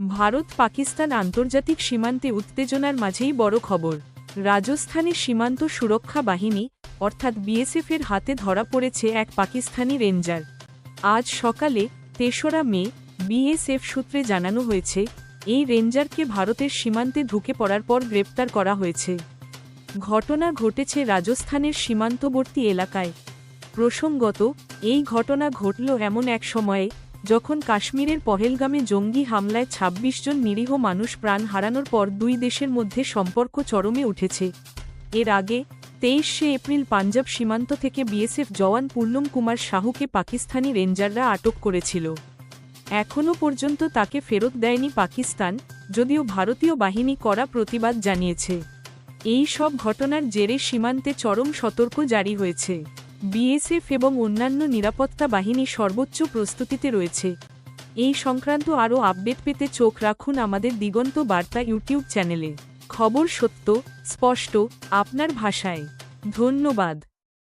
ভারত পাকিস্তান আন্তর্জাতিক সীমান্তে উত্তেজনার মাঝেই বড় খবর। রাজস্থানের সীমান্ত সুরক্ষা বাহিনী, অর্থাৎ বিএসএফের হাতে ধরা পড়েছে এক পাকিস্তানি রেঞ্জার। আজ সকালে তেসরা মে, বিএসএফ সূত্রে জানানো হয়েছে, এই রেঞ্জারকে ভারতের সীমান্তে ঢুকে পড়ার পর গ্রেপ্তার করা হয়েছে। ঘটনা ঘটেছে রাজস্থানের সীমান্তবর্তী এলাকায়। প্রসঙ্গত, এই ঘটনা ঘটল এমন এক সময়ে যখন কাশ্মীরের পহেলগামে জঙ্গি হামলায় ২৬ জন নিরীহ মানুষ প্রাণ হারানোর পর দুই দেশের মধ্যে সম্পর্ক চরমে উঠেছে। এর আগে তেইশে এপ্রিল পাঞ্জাব সীমান্ত থেকে বিএসএফ জওয়ান পূর্ণম কুমার শাহুকে পাকিস্তানি রেঞ্জাররা আটক করেছিল। এখনও পর্যন্ত তাকে ফেরত দেয়নি পাকিস্তান, যদিও ভারতীয় বাহিনী কড়া প্রতিবাদ জানিয়েছে। এই সব ঘটনার জেরে সীমান্তে চরম সতর্ক জারি হয়েছে। বিএসএফ এবং অন্যান্য নিরাপত্তা বাহিনী সর্বোচ্চ প্রস্তুতিতে রয়েছে। এই সংক্রান্ত আরও আপডেট পেতে চোখ রাখুন আমাদের দিগন্ত বার্তা ইউটিউব চ্যানেলে। খবর সত্য, স্পষ্ট, আপনার ভাষায়। ধন্যবাদ।